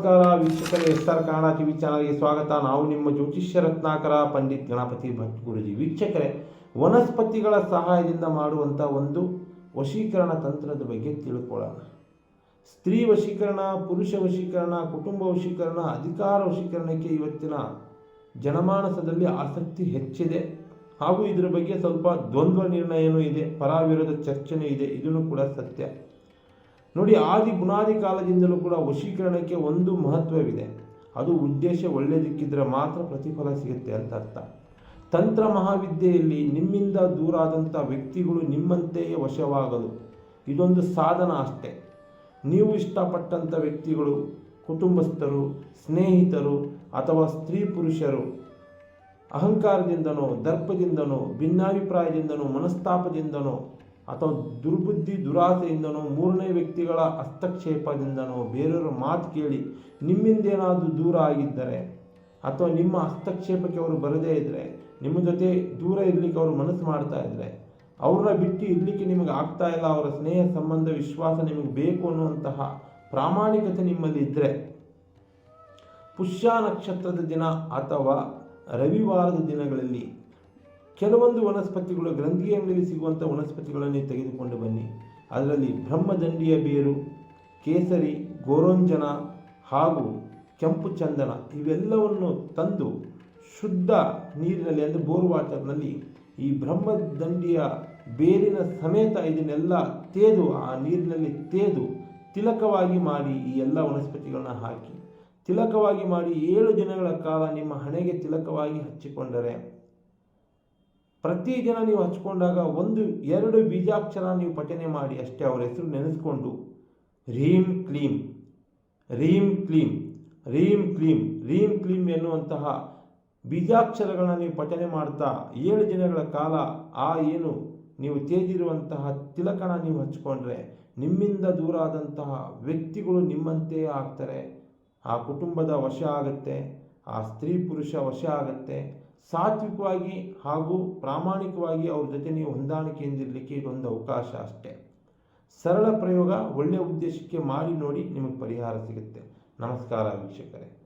ನಮಸ್ಕಾರ, ವೀಕ್ಷಕರೇ S R Kannada TV ಚಾನಲ್ಗೆ ಸ್ವಾಗತ. ನಾವು ನಿಮ್ಮ ಜ್ಯೋತಿಷ್ಯ ರತ್ನಾಕರ ಪಂಡಿತ್ ಗಣಪತಿ ಭಟ್ ಗುರುಜಿ. ವೀಕ್ಷಕರೇ, ವನಸ್ಪತಿಗಳ ಸಹಾಯದಿಂದ ಮಾಡುವಂಥ ಒಂದು ವಶೀಕರಣ ತಂತ್ರದ ಬಗ್ಗೆ ತಿಳ್ಕೊಳ್ಳೋಣ. ಸ್ತ್ರೀ ವಶೀಕರಣ, ಪುರುಷ ವಶೀಕರಣ, ಕುಟುಂಬ ವಶೀಕರಣ, ಅಧಿಕಾರ ವಶೀಕರಣಕ್ಕೆ ಇವತ್ತಿನ ಜನಮಾನಸದಲ್ಲಿ ಆಸಕ್ತಿ ಹೆಚ್ಚಿದೆ. ಹಾಗೂ ಇದರ ಬಗ್ಗೆ ಸ್ವಲ್ಪ ದ್ವಂದ್ವ ನಿರ್ಣಯನೂ ಇದೆ ಪರ ವಿರೋಧ ಚರ್ಚೆನೂ ಇದೆ. ಇದನ್ನು ಕೂಡ ಸತ್ಯ. ನೋಡಿ, ಆದಿ ಬುನಾದಿ ಕಾಲದಿಂದಲೂ ಕೂಡ ವಶೀಕರಣಕ್ಕೆ ಒಂದು ಮಹತ್ವವಿದೆ. ಅದು ಉದ್ದೇಶ ಒಳ್ಳೆಯದಕ್ಕಿದ್ರೆ ಮಾತ್ರ ಪ್ರತಿಫಲ ಸಿಗುತ್ತೆ ಅಂತ ಅರ್ಥ. ತಂತ್ರ ಮಹಾವಿದ್ಯೆಯಲ್ಲಿ ನಿಮ್ಮಿಂದ ದೂರ ಆದಂಥ ವ್ಯಕ್ತಿಗಳು ನಿಮ್ಮಂತೆಯೇ ವಶವಾಗಲು ಇದೊಂದು ಸಾಧನ ಅಷ್ಟೇ. ನೀವು ಇಷ್ಟಪಟ್ಟಂಥ ವ್ಯಕ್ತಿಗಳು, ಕುಟುಂಬಸ್ಥರು, ಸ್ನೇಹಿತರು ಅಥವಾ ಸ್ತ್ರೀ ಪುರುಷರು, ಅಹಂಕಾರದಿಂದನೋ, ದರ್ಪದಿಂದನೋ, ಭಿನ್ನಾಭಿಪ್ರಾಯದಿಂದನೋ, ಮನಸ್ತಾಪದಿಂದನೋ ಅಥವಾ ದುರ್ಬುದ್ಧಿ, ದುರಾಸೆಯಿಂದನೋ, ಮೂರನೇ ವ್ಯಕ್ತಿಗಳ ಹಸ್ತಕ್ಷೇಪದಿಂದನೋ ಬೇರೆಯವರ ಮಾತು ಕೇಳಿ ನಿಮ್ಮಿಂದೇನಾದರೂ ದೂರ ಆಗಿದ್ದರೆ ಅಥವಾ ನಿಮ್ಮ ಹಸ್ತಕ್ಷೇಪಕ್ಕೆ ಅವರು ಬರದೇ ಇದ್ದರೆ ನಿಮ್ಮ ಜೊತೆ ದೂರ ಇರಲಿಕ್ಕೆ ಅವರು ಮನಸ್ಸು ಮಾಡ್ತಾ ಇದ್ದರೆ ಅವ್ರನ್ನ ಬಿಟ್ಟು ಇರಲಿಕ್ಕೆ ನಿಮಗೆ ಆಗ್ತಾ ಇಲ್ಲ, ಅವರ ಸ್ನೇಹ ಸಂಬಂಧ, ವಿಶ್ವಾಸ ನಿಮಗೆ ಬೇಕು ಅನ್ನುವಂತಹ ಪ್ರಾಮಾಣಿಕತೆ ನಿಮ್ಮಲ್ಲಿ ಇದ್ದರೆ ಪುಷ್ಯ ನಕ್ಷತ್ರದ ದಿನ ಅಥವಾ ರವಿವಾರದ ದಿನಗಳಲ್ಲಿ ಕೆಲವೊಂದು ವನಸ್ಪತಿಗಳು ಗ್ರಂಥಿಯಲ್ಲಿ ಸಿಗುವಂಥ ವನಸ್ಪತಿಗಳನ್ನು ತೆಗೆದುಕೊಂಡು ಬನ್ನಿ. ಅದರಲ್ಲಿ ಬ್ರಹ್ಮದಂಡಿಯ ಬೇರು, ಕೇಸರಿ, ಗೋರೋಂಜನ ಹಾಗೂ ಕೆಂಪು ಚಂದನ ಇವೆಲ್ಲವನ್ನು ತಂದು ಶುದ್ಧ ನೀರಿನಲ್ಲಿ ಅಂದರೆ ಬೋರ್ ವಾಟರ್ನಲ್ಲಿ ಈ ಬ್ರಹ್ಮದಂಡಿಯ ಬೇರಿನ ಸಮೇತ ಇದನ್ನೆಲ್ಲ ತೇದು, ಆ ನೀರಿನಲ್ಲಿ ತೇದು ತಿಲಕವಾಗಿ ಮಾಡಿ ಈ ಎಲ್ಲ ವನಸ್ಪತಿಗಳನ್ನ ಹಾಕಿ. ತಿಲಕವಾಗಿ ಮಾಡಿ ಏಳು ದಿನಗಳ ಕಾಲ ನಿಮ್ಮ ಹಣೆಗೆ ತಿಲಕವಾಗಿ ಹಚ್ಚಿಕೊಂಡರೆ ಪ್ರತಿ ದಿನ ನೀವು ಹಚ್ಕೊಂಡಾಗ ಒಂದು, ಎರಡು ಬೀಜಾಕ್ಷರ ನೀವು ಪಠನೆ ಮಾಡಿ ಅಷ್ಟೇ ಅವರ ಹೆಸರು ನೆನೆಸ್ಕೊಂಡು ರೀಂ ಕ್ಲೀಂ ರೀಂ ಕ್ಲೀಂ ರೀಂ ಕ್ಲೀಂ ರೀಂ ಕ್ಲೀಂ ಎನ್ನುವಂತಹ ಬೀಜಾಕ್ಷರಗಳನ್ನ ನೀವು ಪಠನೆ ಮಾಡ್ತಾ ಏಳು ದಿನಗಳ ಕಾಲ ಆ ಏನು ನೀವು ತೇಜಿರುವಂತಹ ತಿಲಕನ ನೀವು ಹಚ್ಕೊಂಡ್ರೆ ನಿಮ್ಮಿಂದ ದೂರ ಆದಂತಹ ವ್ಯಕ್ತಿಗಳು ನಿಮ್ಮಂತೆಯೇ ಆಗ್ತಾರೆ. ಆ ಕುಟುಂಬದ ವಶ ಆಗುತ್ತೆ, ಆ ಸ್ತ್ರೀ ಪುರುಷ ವಶ ಆಗುತ್ತೆ ಸಾತ್ವಿಕವಾಗಿ ಹಾಗೂ ಪ್ರಾಮಾಣಿಕವಾಗಿ ಅವ್ರ ಜೊತೆ ನೀವು ಹೊಂದಾಣಿಕೆಯಿಂದಿರಲಿಕ್ಕೆ ಇದೊಂದು ಅವಕಾಶ ಅಷ್ಟೇ. ಸರಳ ಪ್ರಯೋಗ ಒಳ್ಳೆಯ ಉದ್ದೇಶಕ್ಕೆ ಮಾಡಿ ನೋಡಿ ನಿಮಗೆ ಪರಿಹಾರ ಸಿಗುತ್ತೆ. ನಮಸ್ಕಾರ ವೀಕ್ಷಕರೇ.